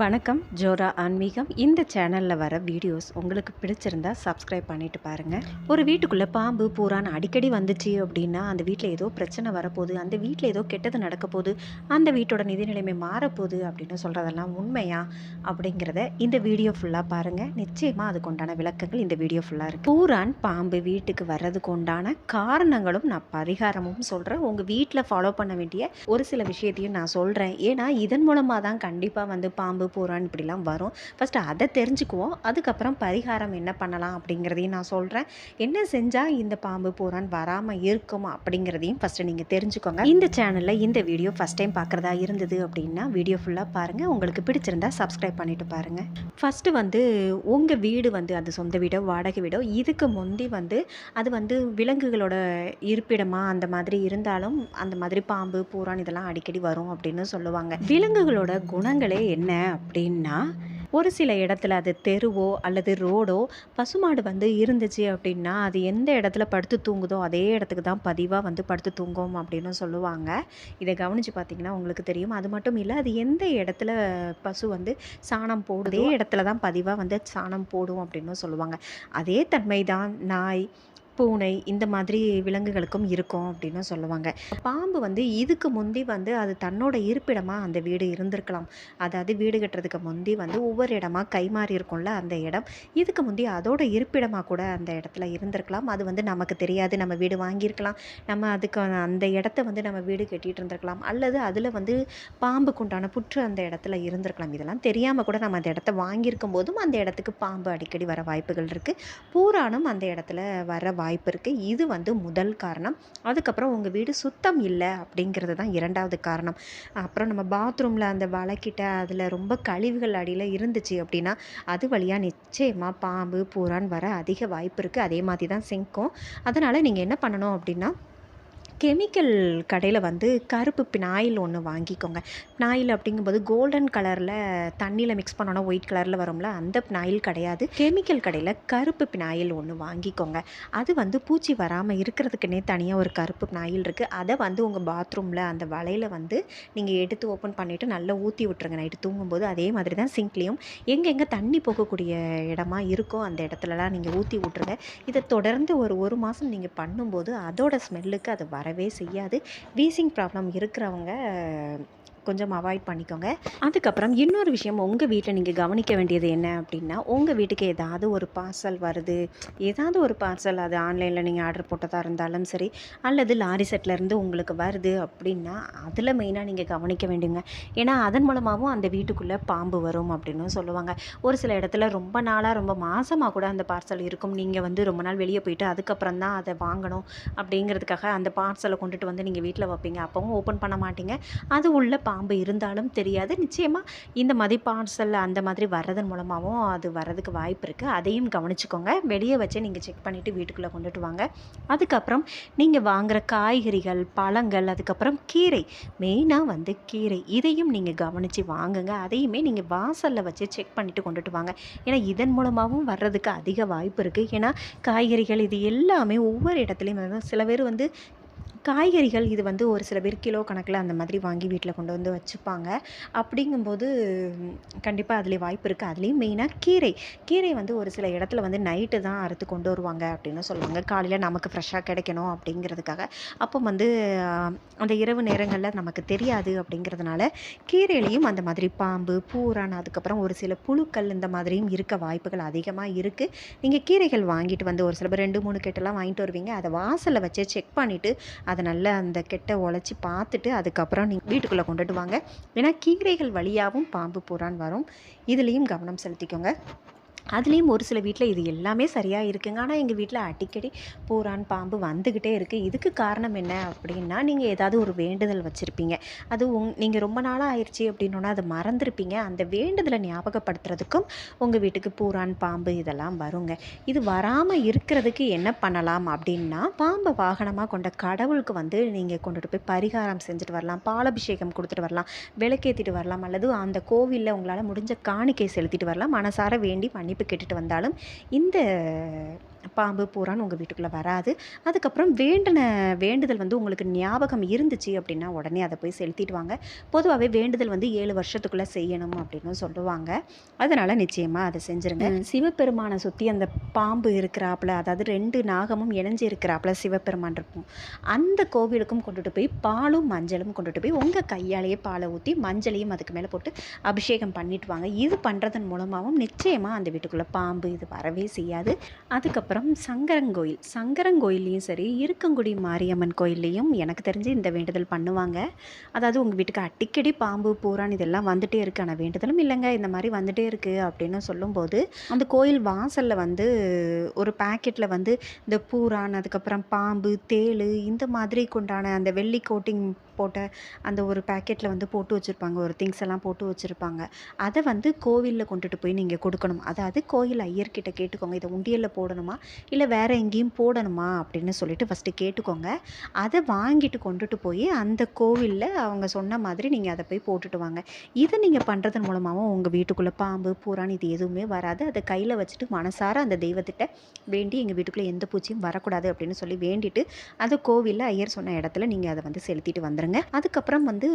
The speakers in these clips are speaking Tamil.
வணக்கம் ஜோரா ஆன்மீகம். இந்த சேனலில் வர வீடியோஸ் உங்களுக்கு பிடிச்சிருந்தா சப்ஸ்கிரைப் பண்ணிட்டு பாருங்கள் ஒரு வீட்டுக்குள்ளே பாம்பு பூரான் அடிக்கடி வந்துச்சு அப்படின்னா அந்த வீட்டில் ஏதோ பிரச்சனை வரப்போகுது அந்த வீட்டில் ஏதோ கெட்டது நடக்க போகுது அந்த வீட்டோட நிதி நிலைமை மாறப்போகுது அப்படின்னு சொல்கிறதெல்லாம் உண்மையா அப்படிங்கிறத இந்த வீடியோ ஃபுல்லாக பாருங்கள் நிச்சயமாக அதுக்கு உண்டான விளக்கங்கள் இந்த வீடியோ ஃபுல்லாக இருக்குது பூரான் பாம்பு வீட்டுக்கு வர்றதுக்கு உண்டான காரணங்களும் நான் பரிகாரமும் சொல்கிறேன் உங்கள் வீட்டில் ஃபாலோ பண்ண வேண்டிய ஒரு சில விஷயத்தையும் நான் சொல்கிறேன் ஏன்னா இதன் மூலமாக தான் கண்டிப்பாக வந்து பாம்பு பூரான் இப்படிலாம் வரும். ஃபஸ்ட்டு அதை தெரிஞ்சுக்குவோம். அதுக்கப்புறம் பரிகாரம் என்ன பண்ணலாம் அப்படிங்கிறதையும் நான் சொல்கிறேன் என்ன செஞ்சால் இந்த பாம்பு பூரான் வராமல் இருக்கும் அப்படிங்கிறதையும் ஃபஸ்ட்டு நீங்கள் தெரிஞ்சுக்கோங்க. இந்த சேனலில் இந்த வீடியோ ஃபஸ்ட் டைம் பார்க்குறதா இருந்தது அப்படின்னா வீடியோ ஃபுல்லாக பாருங்கள் உங்களுக்கு பிடிச்சிருந்தா சப்ஸ்கிரைப் பண்ணிட்டு பாருங்கள் ஃபஸ்ட்டு வந்து உங்கள் வீடு வந்து அது சொந்த வீடோ வாடகை வீடோ இதுக்கு முந்தி வந்து அது வந்து விலங்குகளோட இருப்பிடமாக அந்த மாதிரி இருந்தாலும் அந்த மாதிரி பாம்பு பூரான் இதெல்லாம் அடிக்கடி வரும் அப்படின்னு சொல்லுவாங்க. விலங்குகளோட குணங்களே என்ன அப்படின்னா ஒரு சில இடத்துல அது தெருவோ அல்லது ரோடோ பசுமாடு வந்து இருந்துச்சு அப்படின்னா அது எந்த இடத்துல படுத்து தூங்குதோ அதே இடத்துக்கு தான் பதிவாக வந்து படுத்து தூங்கும் அப்படின்னு சொல்லுவாங்க. இதை கவனித்து பார்த்தீங்கன்னா உங்களுக்கு தெரியும். அது மட்டும் இல்லை அது எந்த இடத்துல பசு வந்து சாணம் போடுதே இடத்துல தான் பதிவாக வந்து சாணம் போடும் அப்படின்னு சொல்லுவாங்க. அதே தன்மை தான் நாய் பூனை இந்த மாதிரி விலங்குகளுக்கும் இருக்கும் அப்படின்னு சொல்லுவாங்க. பாம்பு வந்து இதுக்கு முந்தி வந்து அது தன்னோட இருப்பிடமாக அந்த வீடு இருந்திருக்கலாம். அதாவது வீடு கட்டுறதுக்கு முந்தி வந்து ஒவ்வொரு இடமா கைமாறி இருக்கும்ல அந்த இடம். இதுக்கு முந்தி அதோட இருப்பிடமாக கூட அந்த இடத்துல இருந்திருக்கலாம். அது வந்து நமக்கு தெரியாது. நம்ம வீடு வாங்கியிருக்கலாம். நம்ம அதுக்கு அந்த இடத்த வந்து நம்ம வீடு கட்டிட்டு இருந்திருக்கலாம். அல்லது அதில் வந்து பாம்புக்கு உண்டான புற்று அந்த இடத்துல இருந்திருக்கலாம். இதெல்லாம் தெரியாமல் கூட நம்ம அந்த இடத்த வாங்கியிருக்கும் போதும் அந்த இடத்துக்கு பாம்பு அடிக்கடி வர வாய்ப்புகள் இருக்குது பூரானும் அந்த இடத்துல வர வாய்ப்பு இருக்குது இது வந்து முதல் காரணம். அதுக்கப்புறம் உங்கள் வீடு சுத்தம் இல்லை அப்படிங்கிறது தான் இரண்டாவது காரணம். அப்புறம் நம்ம பாத்ரூமில் அந்த வளக்கிட்ட அதில் ரொம்ப கழிவுகள் அடியில் இருந்துச்சு அப்படின்னா அது வழியாக நிச்சயமாக பாம்பு பூரான் வர அதிக வாய்ப்பு இருக்குது அதே மாதிரி தான் சிங்க்கும். அதனால் நீங்கள் என்ன பண்ணணும் அப்படின்னா கெமிக்கல் கடையில் வந்து கருப்பு பினாயில் ஒன்று வாங்கிக்கோங்க. பினாயில் அப்படிங்கும்போது கோல்டன் கலரில் தண்ணியில் மிக்ஸ் பண்ணோன்னா ஒயிட் கலரில் வரும்ல அந்த பினாயில் கிடையாது. கெமிக்கல் கடையில் கருப்பு பினாயில் ஒன்று வாங்கிக்கோங்க. அது வந்து பூச்சி வராமல் இருக்கிறதுக்குனே தனியாக ஒரு கருப்பு பினாயில் இருக்குது அதை வந்து உங்கள் பாத்ரூமில் அந்த வலையில் வந்து நீங்கள் எடுத்து ஓப்பன் பண்ணிவிட்டு நல்லா ஊற்றி விட்டுருங்க. நைட்டு தூங்கும்போது அதே மாதிரி தான் சிங்க்லேயும் எங்கெங்கே தண்ணி போகக்கூடிய இடமா இருக்கோ அந்த இடத்துலலாம் நீங்கள் ஊற்றி விட்ருங்க இதை தொடர்ந்து ஒரு ஒரு மாதம் நீங்கள் பண்ணும்போது அதோட ஸ்மெல்லுக்கு அது வர வரவே செய்யாது. வீசிங் ப்ராப்ளம் இருக்கிறவங்க கொஞ்சம் அவாய்ட் பண்ணிக்கோங்க. அதுக்கப்புறம் இன்னொரு விஷயம் உங்கள் வீட்டில் நீங்கள் கவனிக்க வேண்டியது என்ன அப்படின்னா உங்கள் வீட்டுக்கு ஏதாவது ஒரு பார்சல் வருது ஏதாவது ஒரு பார்சல் அது ஆன்லைனில் நீங்கள் ஆர்டர் போட்டதாக இருந்தாலும் சரி அல்லது லாரி செட்லேருந்து உங்களுக்கு வருது அப்படின்னா அதில் மெயினாக நீங்கள் கவனிக்க வேண்டுங்க ஏன்னா அதன் மூலமாகவும் அந்த வீட்டுக்குள்ளே பாம்பு வரும் அப்படின்னு சொல்லுவாங்க. ஒரு சில இடத்துல ரொம்ப நாளாக ரொம்ப மாதமாக கூட அந்த பார்சல் இருக்கும். நீங்கள் வந்து ரொம்ப நாள் வெளியே போயிட்டு அதுக்கப்புறம் தான் அதை வாங்கணும் அப்படிங்கிறதுக்காக அந்த பார்சலை கொண்டுட்டு வந்து நீங்கள் வீட்டில் வைப்பீங்க. அப்போவும் ஓப்பன் பண்ண மாட்டீங்க. அது உள்ள பாம்பு இருந்தாலும் தெரியாது. நிச்சயமாக இந்த மாதிரி பார்சல் அந்த மாதிரி வர்றதன் மூலமாகவும் அது வர்றதுக்கு வாய்ப்பு இருக்குது அதையும் கவனிச்சுக்கோங்க. வெளியே வச்சு நீங்கள் செக் பண்ணிவிட்டு வீட்டுக்குள்ளே கொண்டுட்டு வாங்க. அதுக்கப்புறம் நீங்கள் வாங்குகிற காய்கறிகள் பழங்கள் அதுக்கப்புறம் கீரை மெயினாக வந்து கீரை. இதையும் நீங்கள் கவனித்து வாங்குங்க. அதையுமே நீங்கள் வாசலில் வச்சு செக் பண்ணிவிட்டு கொண்டுட்டு வாங்க. ஏன்னா இதன் மூலமாகவும் வர்றதுக்கு அதிக வாய்ப்பு இருக்குது ஏன்னா காய்கறிகள் இது எல்லாமே ஒவ்வொரு இடத்துலையும் சில பேர் வந்து காய்கறிகள் இது வந்து ஒரு சில பேர் கிலோ கணக்கில் அந்த மாதிரி வாங்கி வீட்டில் கொண்டு வந்து வச்சுப்பாங்க. அப்படிங்கும்போது கண்டிப்பாக அதில் வாய்ப்பு இருக்குது அதுலேயும் மெயினாக கீரை. கீரை வந்து ஒரு சில இடத்துல வந்து நைட்டு தான் அறுத்து கொண்டு வருவாங்க அப்படின்னு சொல்லுவாங்க. காலையில் நமக்கு ஃப்ரெஷ்ஷாக கிடைக்கணும் அப்படிங்கிறதுக்காக. அப்போ வந்து அந்த இரவு நேரங்களில் நமக்கு தெரியாது அப்படிங்கிறதுனால கீரையிலையும் அந்த மாதிரி பாம்பு பூரான் அதுக்கப்புறம் ஒரு சில புழுக்கள் இந்த மாதிரியும் இருக்க வாய்ப்புகள் அதிகமாக இருக்குது நீங்கள் கீரைகள் வாங்கிட்டு வந்து ஒரு சில பேர் ரெண்டு மூணு கெட்டெல்லாம் வாங்கிட்டு வருவீங்க. அதை வாசலில் வச்சு செக் பண்ணிவிட்டு அதை நல்லா அந்த கெட்ட உழைச்சி பார்த்துட்டு அதுக்கப்புறம் நீங்கள் வீட்டுக்குள்ளே கொண்டுட்டு வாங்க. ஏன்னா கீரைகள் வழியாகவும் பாம்பு பூரான் வரும். இதுலேயும் கவனம் செலுத்திக்கோங்க. அதுலேயும் ஒரு சில வீட்டில் இது எல்லாமே சரியாக இருக்குங்க. ஆனால் எங்கள் வீட்டில் அடிக்கடி பூரான் பாம்பு வந்துக்கிட்டே இருக்குது இதுக்கு காரணம் என்ன அப்படின்னா நீங்கள் ஏதாவது ஒரு வேண்டுதல் வச்சுருப்பீங்க. அது உங் நீங்கள் ரொம்ப நாளாக ஆயிடுச்சு அப்படின்னோன்னா அதை மறந்துருப்பீங்க. அந்த வேண்டுதலை ஞாபகப்படுத்துறதுக்கும் உங்கள் வீட்டுக்கு பூரான் பாம்பு இதெல்லாம் வருங்க. இது வராமல் இருக்கிறதுக்கு என்ன பண்ணலாம் அப்படின்னா பாம்பை வாகனமாக கொண்ட கடவுளுக்கு வந்து நீங்கள் கொண்டுட்டு போய் பரிகாரம் செஞ்சுட்டு வரலாம். பாலபிஷேகம் கொடுத்துட்டு வரலாம். விளக்கேற்றிட்டு வரலாம். அல்லது அந்த கோவிலில் உங்களால் முடிஞ்ச காணிக்கை செலுத்திட்டு வரலாம். மனசார வேண்டி மன்னிப்பு கேட்டுட்டு வந்தாலும் இந்த பாம்பு பூரான்னு உங்கள் வீட்டுக்குள்ளே வராது. அதுக்கப்புறம் வேண்டின வேண்டுதல் வந்து உங்களுக்கு ஞாபகம் இருந்துச்சு அப்படின்னா உடனே அதை போய் செலுத்திட்டு வாங்க. பொதுவாகவே வேண்டுதல் வந்து ஏழு வருஷத்துக்குள்ளே செய்யணும் அப்படின்னு சொல்லுவாங்க. அதனால் நிச்சயமாக அதை செஞ்சுருங்க. சிவபெருமானை சுற்றி அந்த பாம்பு இருக்கிறாப்புல அதாவது ரெண்டு நாகமும் இணைஞ்சு இருக்கிறாப்புல சிவபெருமான் இருக்கும். அந்த கோவிலுக்கும் கொண்டுட்டு போய் பாலும் மஞ்சளும் கொண்டுட்டு போய் உங்கள் கையாலேயே பாலை ஊற்றி மஞ்சளையும் அதுக்கு மேலே போட்டு அபிஷேகம் பண்ணிட்டு வாங்க. இது பண்ணுறதன் மூலமாகவும் நிச்சயமாக அந்த வீட்டுக்குள்ளே பாம்பு இது வரவே செய்யாது. அதுக்கப்புறம் சங்கரங்கோயில். சங்கரங்கோயிலையும் சரி இருக்கங்குடி மாரியம்மன் கோயில்லையும் எனக்கு தெரிஞ்சு இந்த வேண்டுதல் பண்ணுவாங்க. அதாவது உங்கள் வீட்டுக்கு அடிக்கடி பாம்பு பூரான் இதெல்லாம் வந்துட்டே இருக்கு. ஆனால் வேண்டுதலும் இல்லைங்க. இந்த மாதிரி வந்துட்டே இருக்குது அப்படின்னு சொல்லும்போது அந்த கோயில் வாசலில் வந்து ஒரு பேக்கெட்டில் வந்து இந்த பூரான் அதுக்கப்புறம் பாம்பு தேள் இந்த மாதிரி கொண்டான அந்த வெள்ளி கோட்டிங் போட்ட அந்த ஒரு பேக்கெட்டில் வந்து போட்டு வச்சுருப்பாங்க. ஒரு திங்ஸ் எல்லாம் போட்டு வச்சுருப்பாங்க. அதை வந்து கோவிலில் கொண்டுட்டு போய் நீங்கள் கொடுக்கணும். அதாவது கோயில் ஐயர்கிட்ட கேட்டுக்கோங்க. இதை உண்டியலில் போடணுமா? இல்லை வேறு எங்கேயும் போடணுமா? அப்படின்னு சொல்லிட்டு ஃபஸ்ட்டு கேட்டுக்கோங்க. அதை வாங்கிட்டு கொண்டுட்டு போய் அந்த கோவிலில் அவங்க சொன்ன மாதிரி நீங்கள் அதை போய் போட்டுட்டு வாங்க. இதை நீங்கள் பண்ணுறதன் மூலமாகவும் உங்கள் வீட்டுக்குள்ளே பாம்பு பூரான் இது எதுவுமே வராது. அதை கையில் வச்சுட்டு மனசார அந்த தெய்வத்திட்ட வேண்டி எங்கள் வீட்டுக்குள்ளே எந்த பூச்சியும் வரக்கூடாது அப்படின்னு சொல்லி வேண்டிட்டு அதை கோவிலில் ஐயர் சொன்ன இடத்துல நீங்கள் அதை வந்து செலுத்திட்டு வந்துடுங்க அதுக்கப்புறம் வந்து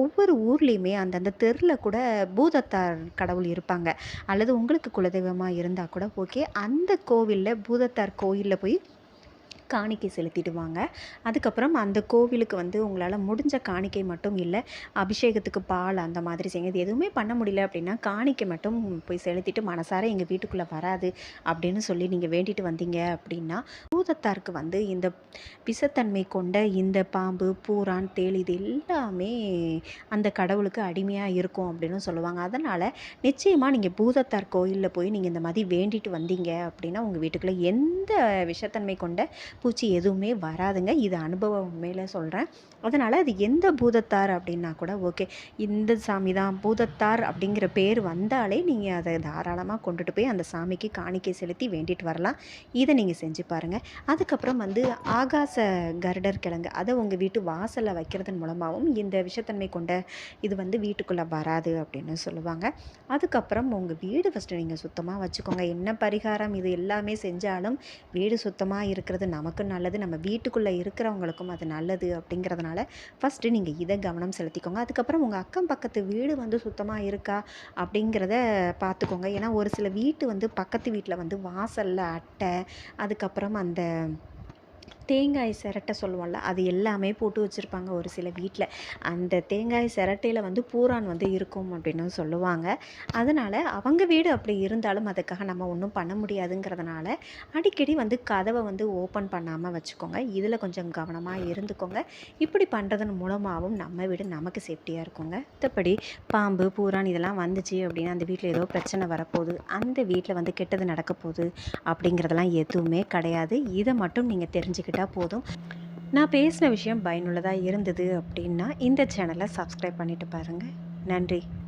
ஒவ்வொரு ஊர்லேயுமே அந்தந்த தெருவில் கூட பூதத்தார் கடவுள் இருப்பாங்க. அல்லது உங்களுக்கு குலதெய்வமாக இருந்தால் கூட ஓகே. அந்த கோவிலில் பூதத்தார் கோயிலில் போய் காணிக்கை செலுத்திடுவாங்க. அதுக்கப்புறம் அந்த கோவிலுக்கு வந்து உங்களால் முடிஞ்ச காணிக்கை மட்டும் இல்லை அபிஷேகத்துக்கு பால் அந்த மாதிரி செய்யுங்க இது எதுவுமே பண்ண முடியல அப்படின்னா காணிக்கை மட்டும் போய் செலுத்திட்டு மனசார எங்கள் வீட்டுக்குள்ளே வராது அப்படின்னு சொல்லி நீங்கள் வேண்டிட்டு வந்தீங்க அப்படின்னா பூதத்தாருக்கு வந்து இந்த விஷத்தன்மை கொண்ட இந்த பாம்பு பூரான் தேள் இது எல்லாமே அந்த கடவுளுக்கு அடிமையாக இருக்கும் அப்படின்னு சொல்லுவாங்க. அதனால் நிச்சயமாக நீங்கள் பூதத்தார் கோயிலில் போய் நீங்கள் இந்த மாதிரி வேண்டிட்டு வந்தீங்க அப்படின்னா உங்கள் வீட்டுக்குள்ளே எந்த விஷத்தன்மை கொண்ட பூச்சி எதுவுமே வராதுங்க. இது அனுபவம் உண்மையில சொல்கிறேன் அதனால் அது எந்த பூதத்தார் அப்படின்னா கூட ஓகே. இந்த சாமி தான் பூதத்தார் அப்படிங்கிற பேர் வந்தாலே நீங்கள் அதை தாராளமாக கொண்டுட்டு போய் அந்த சாமிக்கு காணிக்கை செலுத்தி வேண்டிட்டு வரலாம். இதை நீங்கள் செஞ்சு பாருங்கள் அதுக்கப்புறம் வந்து ஆகாச கருடர் கிழங்கு. அதை உங்கள் வீட்டு வாசலில் வைக்கிறதன் மூலமாகவும் இந்த விஷத்தன்மை கொண்ட இது வந்து வீட்டுக்குள்ளே வராது அப்படின்னு சொல்லுவாங்க. அதுக்கப்புறம் உங்கள் வீடு ஃபஸ்ட்டு நீங்கள் சுத்தமாக வச்சுக்கோங்க. என்ன பரிகாரம் இது எல்லாமே செஞ்சாலும் வீடு சுத்தமாக இருக்கிறது நம்ம நமக்கு நல்லது நம்ம வீட்டுக்குள்ளே இருக்கிறவங்களுக்கும் அது நல்லது அப்படிங்கிறதுனால ஃபஸ்ட்டு நீங்கள் இதை கவனம் செலுத்திக்கோங்க. அதுக்கப்புறம் உங்கள் அக்கம் பக்கத்து வீடு வந்து சுத்தமாக இருக்கா அப்படிங்கிறத பார்த்துக்கோங்க ஏன்னா ஒரு சில வீட்டு வந்து பக்கத்து வீட்டில் வந்து வாசலில் அட்டை அதுக்கப்புறம் அந்த தேங்காய் சிரட்டை சொல்லுவோம்ல அது எல்லாமே போட்டு வச்சுருப்பாங்க ஒரு சில வீட்டில் அந்த தேங்காய் சிரட்டையில் வந்து பூரான் வந்து இருக்கும் அப்படின்னு சொல்லுவாங்க. அதனால் அவங்க வீடு அப்படி இருந்தாலும் அதுக்காக நம்ம ஒன்றும் பண்ண முடியாதுங்கிறதுனால அடிக்கடி வந்து கதவை வந்து ஓப்பன் பண்ணாமல் வச்சுக்கோங்க. இதில் கொஞ்சம் கவனமாக இருந்துக்கோங்க. இப்படி பண்ணுறதன் மூலமாகவும் நம்ம வீடு நமக்கு சேஃப்டியாக இருக்குங்க. மற்றபடி பாம்பு பூரான் இதெல்லாம் வந்துச்சு அப்படின்னா அந்த வீட்டில் ஏதோ பிரச்சனை வரப்போகுது. அந்த வீட்டில் வந்து கெட்டது நடக்க போகுது அப்படிங்கிறதெல்லாம் எதுவுமே கிடையாது. இதை மட்டும் நீங்கள் தெரிஞ்சுக்கிட்டு தெரிஞ்சுக்கிட்டால் போதும். நான் பேசின விஷயம் பயனுள்ளதாக இருந்தது அப்படின்னா இந்த சேனலை சப்ஸ்கிரைப் பண்ணிவிட்டு பாருங்கள் நன்றி.